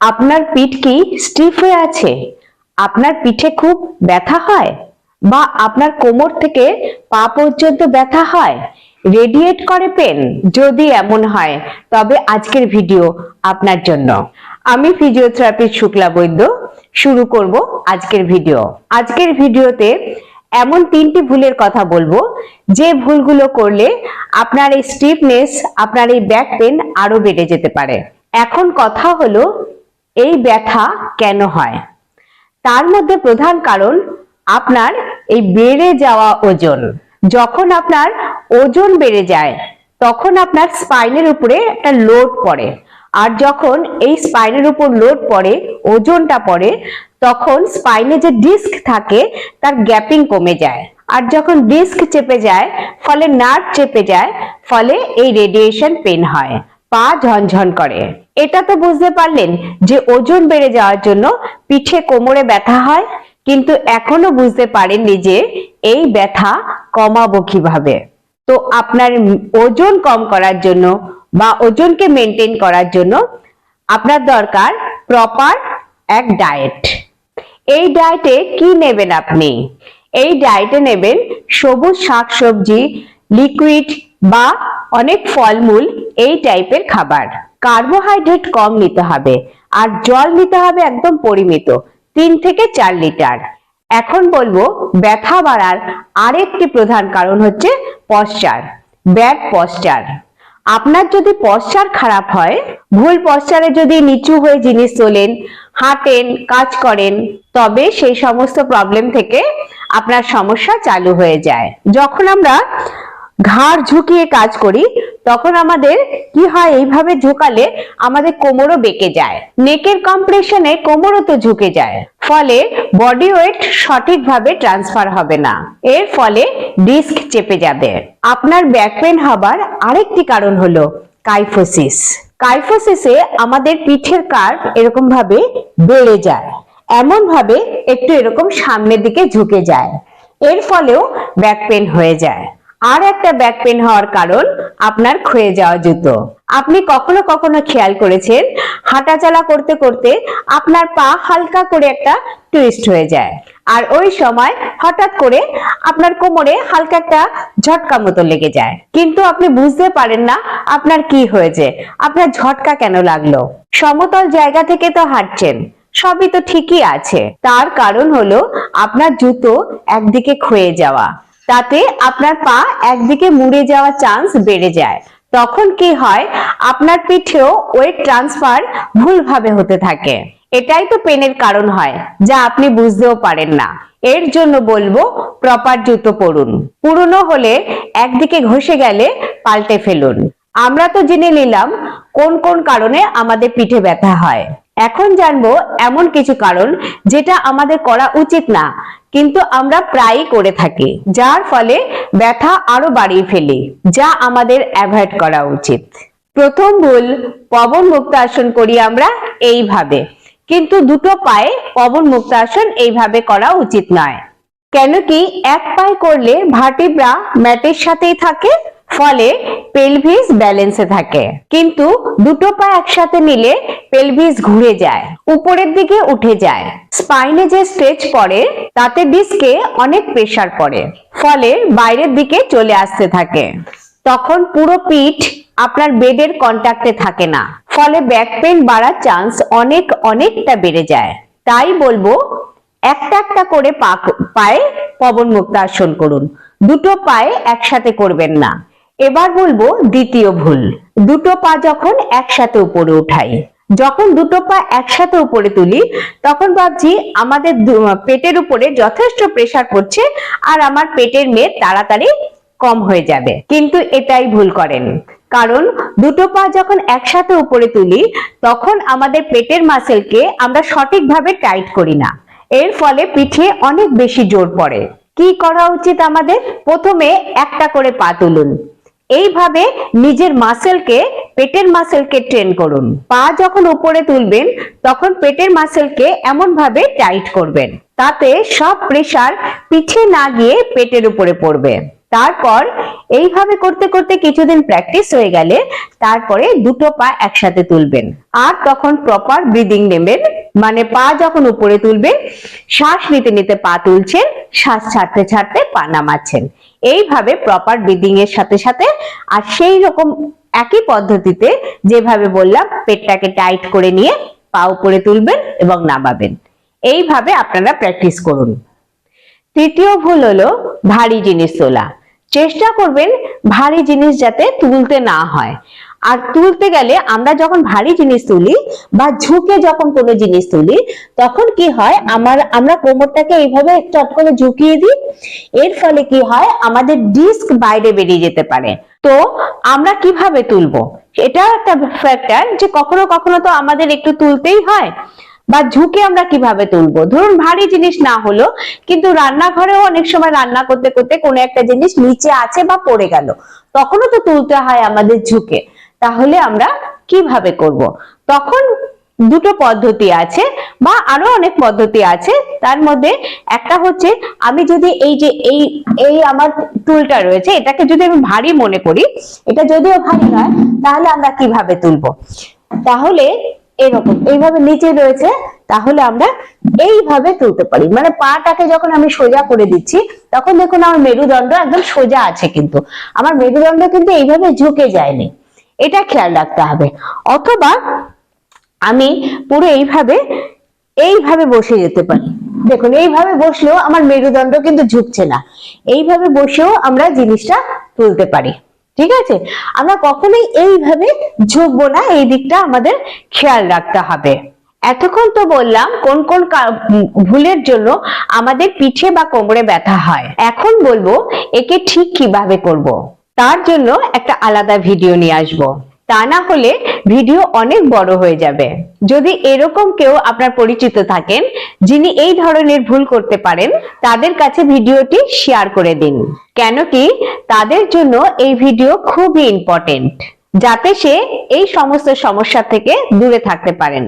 আপনার পিঠ কি স্টিফ হয়ে আছে? আপনার পিঠে খুব ব্যথা হয়? বা আপনার কোমর থেকে পা পর্যন্ত ব্যথা হয়? রেডিয়েট করে পেন যদি এমন হয়, তবে আজকের ভিডিও আপনার জন্য। আমি ফিজিওথেরাপিস্ট শুক্লা বৈদ্য। শুরু করব আজকের ভিডিও আজকের ভিডিওতে এমন তিনটি ভুলের কথা বলব। যে ভুলগুলো করলে আপনার এই স্টিফনেস আপনার এই ব্যাক পেন আরও বেড়ে যেতে পারে। এখন কথা হলো এই ব্যথা কেন হয়? তার মধ্যে প্রধান কারণ আপনার এই বেড়ে যাওয়া ওজন। যখন আপনার ওজন বেড়ে যায়, তখন আপনার স্পাইনের উপরে একটা লোড পড়ে। আর যখন এই স্পাইনের উপর লোড পড়ে, ওজনটা পড়ে, তখন স্পাইনে যে ডিস্ক থাকে, তার গ্যাপিং কমে যায়। আর যখন ডিস্ক চেপে যায়, ফলে নার্ভ চেপে যায়, ফলে এই রেডিয়েশন পেন হয়। পা ঝনঝন করে। এটা তো বুঝতে পারলেন যে ওজন বেড়ে যাওয়ার জন্য পিঠে কোমরে ব্যথা হয়, কিন্তু এখনও বুঝতে পারেননি যে এই ব্যথা কমাবো কীভাবে। তো আপনার ওজন কম করার জন্য বা ওজনকে মেনটেন করার জন্য আপনার দরকার প্রপার এক ডায়েট এই ডায়েটে কি নেবেন আপনি? এই ডায়েটে নেবেন সবুজ শাকসবজি লিকুইড বা অনেক ফলমূল এই টাইপের খাবার। কার্বোহাইড্রেট কম নিতে হবে আর জল নিতে হবে একদম পরিমিত, তিন থেকে চার লিটার। এখন বলব, ব্যথা বাড়ার আরেকটি প্রধান কারণ হচ্ছে পশ্চার ব্যাড পশ্চার আপনার যদি পশ্চার খারাপ হয়, ভুল পশ্চারে যদি নিচু হয়ে জিনিস তোলেন, হাঁটেন, কাজ করেন, তবে সেই সমস্ত প্রবলেম থেকে আপনার সমস্যা চালু হয়ে যায়। যখন আমরা ঘাড় ঝুঁকিয়ে কাজ করি, তখন আমাদের কি হয়? এইভাবে ঝুঁকালে আমাদের কোমরও বেঁকে যায়। নেকের কম্প্রেশনে কোমরও তো ঝুঁকে যায়। ফলে বডি ওয়েট সঠিকভাবে ট্রান্সফার হবে না। এর ফলে ডিস্ক চেপে যাবে। আপনার ব্যাক পেন হবার আরেকটি কারণ হলো কাইফোসিস। কাইফোসিসে আমাদের পিঠের কার্ভ এরকম ভাবে বেড়ে যায়। এমন ভাবে একটু এরকম সামনের দিকে ঝুঁকে যায়। এর ফলেও ব্যাক পেন হয়ে যায়। আর একটা ব্যাক পেন হওয়ার কারণ আপনার ক্ষয়ে যাওয়া জুতো। আপনি কখনো কখনো খেয়াল করেছেন, হাঁটাচলা করতে করতে আপনার পা হালকা করে একটা টুইস্ট হয়ে যায়। আর ওই সময় হঠাৎ করে আপনার কোমরে হালকা একটা ঝটকা মতো লেগে যায়। কিন্তু আপনি বুঝতে পারেন না আপনার কি হয়েছে, আপনার ঝটকা কেন লাগল। সমতল জায়গা থেকে তো হাঁটছেন, সবই তো ঠিকই আছে। তার কারণ হলো আপনার জুতো একদিকে ক্ষয়ে যাওয়া। তাতে আপনার পা একদিকে মুড়ে যাওয়ার চান্স বেড়ে যায়। তখন কি হয়? আপনার পিঠেও ওয়েট ট্রান্সফার ভুলভাবে হতে থাকে। এটাই তো পেনের কারণ হয়, যা আপনি বুঝতেও পারেন না। এর জন্য বলব প্রপার জুতো পরুন। পুরনো হলে একদিকে ঘষে গেলে পাল্টে ফেলুন। আমরা তো জেনে নিলাম, কোন কোন কারণে আমাদের পিঠে ব্যথা হয়। এখন জানব এমন কিছু কারণ যেটা আমাদের করা উচিত না, কিন্তু আমরা প্রায়ই করে থাকি, যার ফলে ব্যথা আরও বাড়িয়ে ফেলি, যা আমাদের অ্যাভয়েড করা উচিত। প্রথম ভুল, পবন মুক্ত আসন করি আমরা এইভাবে, কিন্তু দুটো পায়ে পবন মুক্ত আসন এইভাবে করা উচিত নয়। কেন কি এক পায়ে করলে ভার্টিব্রা ম্যাটের সাথেই থাকে ফলে পেলভিস ব্যালেন্সে থাকে। কিন্তু দুটো পা একসাথে নিলে পেলভিস ঘুরে যায়, উপরের দিকে উঠে যায়। স্পাইনে যে স্ট্রেচ পড়ে, তাতে ডিস্কে অনেক প্রেসার পড়ে, ফলে বাইরের দিকে চলে আসতে থাকে। তখন পুরো পিঠ আপনার বেডের কন্ট্যাক্টে থাকে না, ফলে ব্যাক পেন বাড়ার চান্স অনেক, অনেকটা বেড়ে যায়। তাই বলব, একটা একটা করে পায়ে পবন মুক্ত আসন করুন। দুটো পায়ে একসাথে করবেন না। এবার বলব দ্বিতীয় ভুল। দুটো পা যখন একসাথে উপরে উঠাই, যখন দুটো পা একসাথে উপরে তুলি, তখন ভাবছি আমাদের পেটের উপরে যথেষ্ট প্রেসার পড়ছে আর আমার পেটের মেদ তাড়াতাড়ি কম হয়ে যাবে। কিন্তু এটাই ভুল করেন। কারণ দুটো পা যখন একসাথে উপরে তুলি, তখন আমাদের পেটের মাসেলকে আমরা সঠিকভাবে টাইট করি না। এর ফলে পিঠে অনেক বেশি জোর পড়ে। কি করা উচিত আমাদের? প্রথমে একটা করে পা তুলুন। এইভাবে নিজের মাসেলকে, পেটের মাসেলকে ট্রেন করুন। পা যখন উপরে তুলবেন, তখন পেটের মাসেলকে এমন ভাবে টাইট করবেন। তাতে সব প্রেসার পিঠে না গিয়ে পেটের উপরে পড়বে। তারপর এইভাবে করতে করতে কিছুদিন প্র্যাকটিস হয়ে গেলে তারপরে দুটো পা একসাথে তুলবেন। আর তখন প্রপার ব্রিদিং নেবেন। মানে পা যখন উপরে তুলবেন, শ্বাস নিতে নিতে পা তুলছেন, শ্বাস ছাড়তে ছাড়তে পা নামাচ্ছেন। এইভাবে প্রপার ব্রিদিং এর সাথে সাথে, আর সেই রকম একই পদ্ধতিতে যেভাবে বললাম, পেটটাকে টাইট করে নিয়ে পা উপরে তুলবেন এবং নামাবেন। এইভাবে আপনারা প্র্যাকটিস করুন। তৃতীয় ভুল হলো ভারী জিনিস তোলা। চেষ্টা করবেন ভারী জিনিস যাতে তুলতে না হয়। আর তুলতে গেলে আমরা যখন ভারী জিনিস তুলি বা ঝুঁকে যখন কোনো জিনিস তুলি, তখন কি হয়? আমার, আমরা কোমরটাকে এইভাবে চট করে ঝুঁকিয়ে দিই। এর ফলে কি হয়? আমাদের ডিস্ক বাইরে বেরিয়ে যেতে পারে। তো আমরা কীভাবে তুলবো? এটা একটা ফ্যাক্টর যে কখনো কখনো তো আমাদের একটু তুলতেই হয়। বা ঝুঁকে আমরা কীভাবে তুলবো? ধরুন ভারী জিনিস না হলো, কিন্তু রান্নাঘরেও অনেক সময় রান্না করতে করতে কোনো একটা জিনিস নিচে আছে বা পড়ে গেল। তখনও তো তুলতে হয় আমাদের ঝুঁকে। তাহলে আমরা কীভাবে করব? তখন দুটো পদ্ধতি আছে বা আরও অনেক পদ্ধতি আছে। তার মধ্যে একটা হচ্ছে আমি যদি এই যে এই এই আমার টুলটা রয়েছে, এটাকে যদি আমি ভারী মনে করি, এটা যদিও ভারী নয়, তাহলে আমরা কীভাবে তুলবো? তাহলে এরকম, এইভাবে নিচে রয়েছে, তাহলে আমরা এইভাবে তুলতে পারি। মানে পাটাকে যখন আমি সোজা করে দিচ্ছি, তখন দেখুন আমার মেরুদণ্ড একদম সোজা আছে কিন্তু। আমার মেরুদণ্ড কিন্তু এইভাবে ঝুঁকে যায়নি। এটা খেয়াল রাখতে হবে। অথবা আমি পুরো এইভাবে এইভাবে বসে যেতে পারি। দেখুন, এইভাবে বসলেও আমার মেরুদণ্ড কিন্তু ঝুঁকছে না। এইভাবে বসেও আমরা জিনিসটা তুলতে পারি। ঠিক আছে? আমরা কখনোই এইভাবে ঝুঁকবো না, এই দিকটা আমাদের খেয়াল রাখতে হবে। এতক্ষণ তো বললাম, কোন কোন ভুলের জন্য আমাদের পিঠে বা কোমরে ব্যথা হয়। এখন বলব, একে ঠিক কীভাবে করব। তার জন্য একটা আলাদা ভিডিও নিয়ে আসব। তা না হলে ভিডিও অনেক বড় হয়ে যাবে। যদি এরকম কেউ আপনার পরিচিত থাকেন, যিনি এই ধরনের ভুল করতে পারেন, তাদের কাছে ভিডিওটি শেয়ার করে দিন। কেন কি, তাদের জন্য এই ভিডিও খুবই ইম্পর্টেন্ট যাতে সে এই সমস্ত সমস্যা থেকে দূরে থাকতে পারেন।